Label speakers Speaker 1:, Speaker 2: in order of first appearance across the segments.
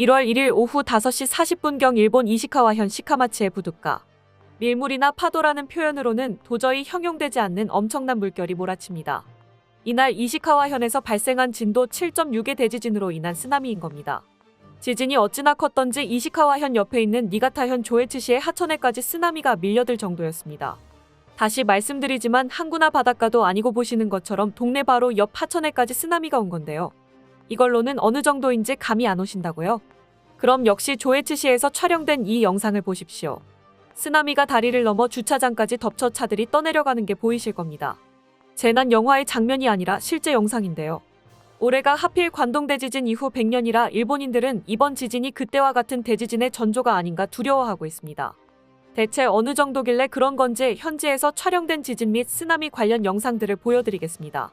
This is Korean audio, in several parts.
Speaker 1: 1월 1일 오후 5시 40분경 일본 이시카와현 시카마치의 부둣가 밀물이나 파도라는 표현으로는 도저히 형용되지 않는 엄청난 물결이 몰아칩니다. 이날 이시카와현에서 발생한 진도 7.6의 대지진으로 인한 쓰나미인 겁니다. 지진이 어찌나 컸던지 이시카와현 옆에 있는 니가타현 조에츠시의 하천에까지 쓰나미가 밀려들 정도였습니다. 다시 말씀드리지만 항구나 바닷가도 아니고 보시는 것처럼 동네 바로 옆 하천에까지 쓰나미가 온 건데요. 이걸로는 어느 정도인지 감이 안 오신다고요? 그럼 역시 조에츠시에서 촬영된 이 영상을 보십시오. 쓰나미가 다리를 넘어 주차장까지 덮쳐 차들이 떠내려가는 게 보이실 겁니다. 재난 영화의 장면이 아니라 실제 영상인데요. 올해가 하필 관동 대 지진 이후 100년이라 일본인들은 이번 지진이 그때와 같은 대지진의 전조가 아닌가 두려워하고 있습니다. 대체 어느 정도길래 그런 건지 현지에서 촬영된 지진 및 쓰나미 관련 영상들을 보여드리겠습니다.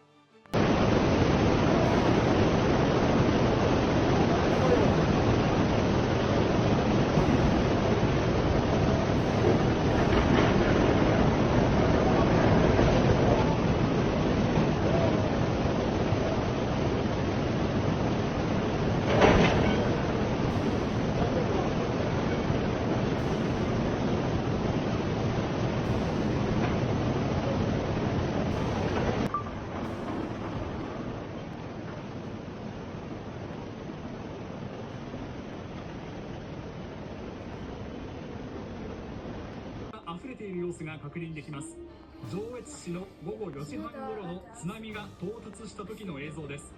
Speaker 2: ている様子が確認できます。上越市の午後4時半頃の津波が到達した時の映像です。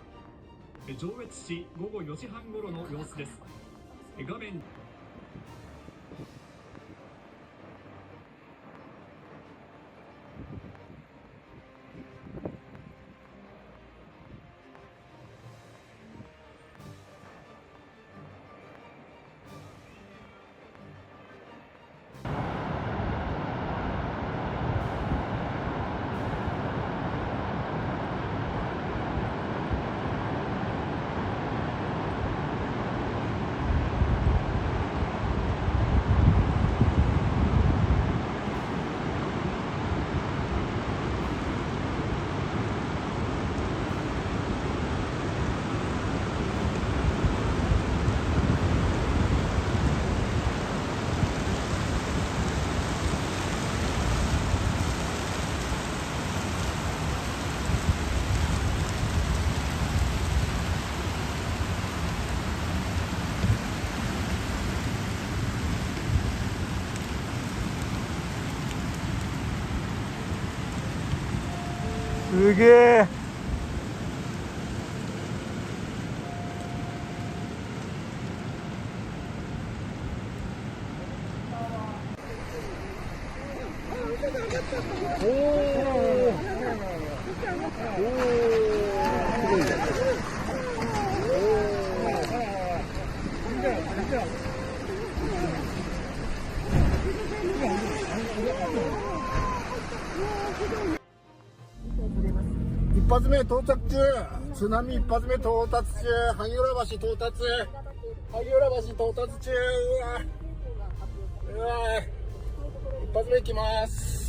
Speaker 2: 上越市午後4時半頃の様子です。画面
Speaker 3: すげ
Speaker 4: 発目到着中。津波一発目到達中。萩浦橋到達。萩浦橋到達中。うわ。うわ。一発目行きます。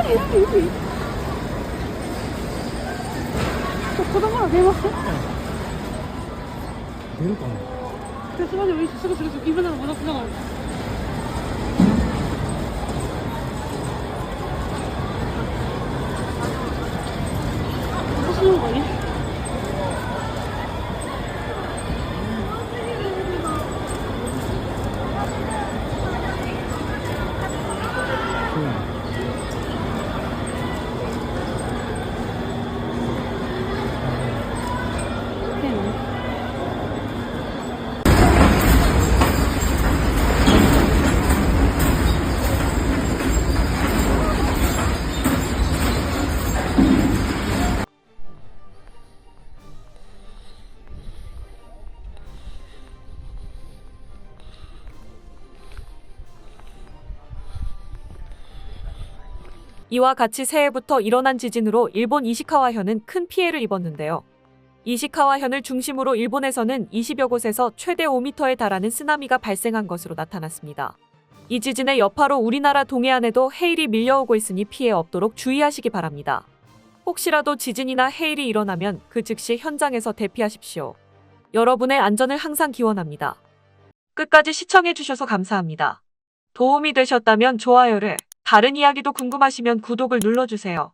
Speaker 5: 子供ら電話して
Speaker 3: 出るかな
Speaker 5: 私までもいいしすぐすぐすぐ今なら戻ってながら
Speaker 1: 이와 같이 새해부터 일어난 지진으로 일본 이시카와현은 큰 피해를 입었는데요. 이시카와현을 중심으로 일본에서는 20여 곳에서 최대 5m에 달하는 쓰나미가 발생한 것으로 나타났습니다. 이 지진의 여파로 우리나라 동해안에도 해일이 밀려오고 있으니 피해 없도록 주의하시기 바랍니다. 혹시라도 지진이나 해일이 일어나면 그 즉시 현장에서 대피하십시오. 여러분의 안전을 항상 기원합니다. 끝까지 시청해주셔서 감사합니다. 도움이 되셨다면 좋아요를, 다른 이야기도 궁금하시면 구독을 눌러주세요.